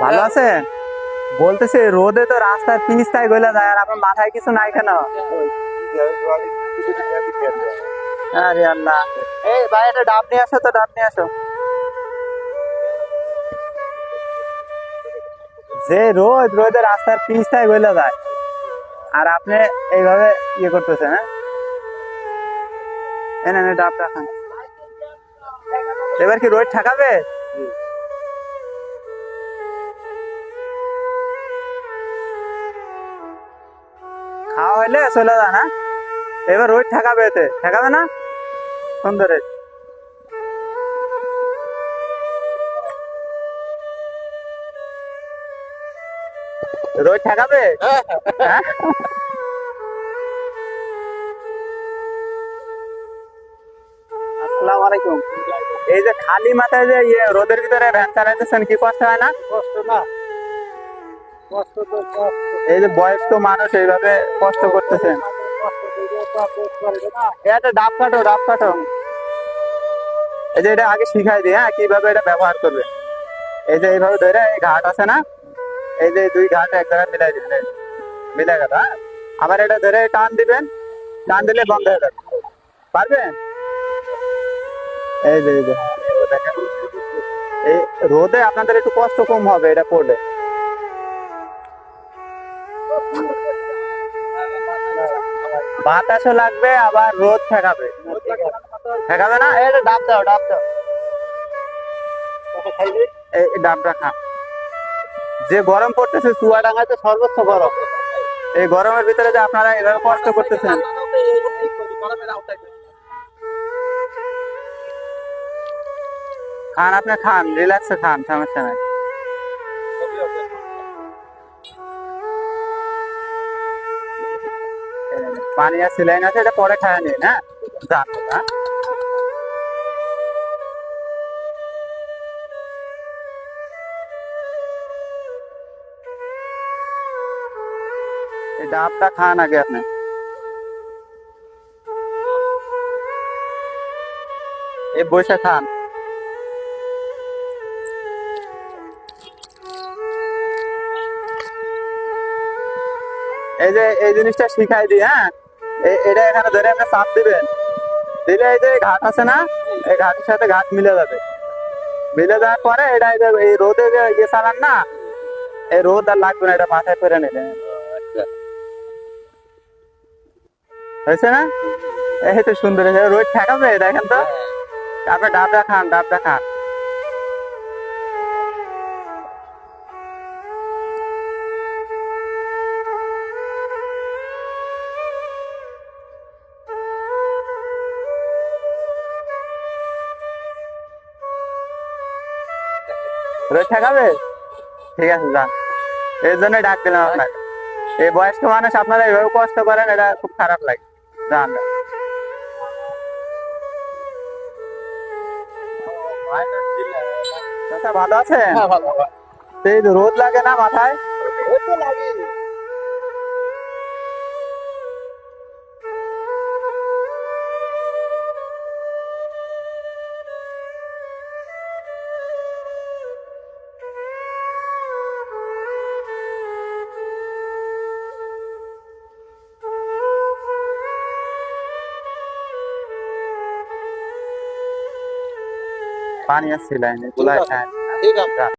ভালো আছে বলতেছে, রোদে তো রাস্তার পিচটাই গলে যায় আর আপনার মাথায় কিছু নাই কেন? ডাব ডাব যে রোদ, রোদে রাস্তার পিচটাই গলে যায়। আর আপনি এইভাবে ইয়ে করতেছেন হ্যাঁ? এনে এনে ডাবটা খান। এবার কি রোদ ঠেকাবে? খাওয়া হইলে চলে যা, না? এবার রোদ ঠেকাবে এতে। ঠেকাবে না? সুন্দর। হয়েছে। রোদ ঠেকাবে? হ্যাঁ? আসসালামু আলাইকুম। এই যে খালি মাথায় যে ইয়ে রোদের ভিতরে ভ্যান চালাইতেছেন কি কষ্ট হয় না? কষ্ট না। কষ্ট তো কষ্ট। এই যে বয়স্ক মানুষ এইভাবে কষ্ট করতেছেন। একটা ডাব কাটো ডাব কাটো এই যে এটা আগে শিখাই দিই হ্যাঁ কীভাবে এটা ব্যবহার করবে। এই যে এইভাবে ধরে এই ঘাট আছে না এই যে দুই ঘাট এক জায়গায় মিলাই দিবেন এই, মিলে গেল হ্যাঁ। আবার এটা ধরে টান দিবেন টান দিলে বন্ধ হয়ে যাবে। পারবেন? এই যে, এই রোদে আপনাদের একটু কষ্ট কম হবে, এটা করলে। বাতাসও লাগবে, আবার রোদ ঠেকাবে। ঠেকাবে না? এটা ডাব দাও ডাব দাও। এই ডাবটা খা। যে গরম পড়তেছে চুয়াডাঙ্গাতে সর্বোচ্চ গরম। এই গরমের ভিতরে যে আপনারা এভাবে কষ্ট করতেছেন। খান, আপনি খান রিল্যাক্সে খান, সমস্যা নাই। পানি আর সিলাইন আছে, এটা পরে খায় নিন হ্যাঁ? যান হ্যাঁ? এই ডাবটা খান আগে আপনি। এই বসে খান। এই যে এই জিনিসটা শিখাই দিই হ্যাঁ? এটা এখানে ধরে আপনি চাপ দিবেন। দিলে এই যে ঘাট আছে না এই ঘাটের সাথে ঘাট মিলে যাবে। মিলে যাওয়ার পরে এটা এই রোদে যে ইয়ে চালান না এই রোদ আর লাগবে না এটা মাথায় করে নিলে হয়েছে না? এই তো সুন্দর রোদ ঠেকাবে দেখেন তো? তারপরে ডাবটা খান ডাবটা খান। রোদ ঠেকাবে ঠিক আছে যান এই জন্য ডাক দিলাম আপনাকে। এই বয়স্ক মানুষ আপনারা এভাবে কষ্ট করেন এটা খুব খারাপ লাগে। যান। ভালো আছেন? হ্যাঁ যে রোদ লাগে না মাথায়? ওই তো লাগে লাইনে গুলায় খায় ঠিক আছে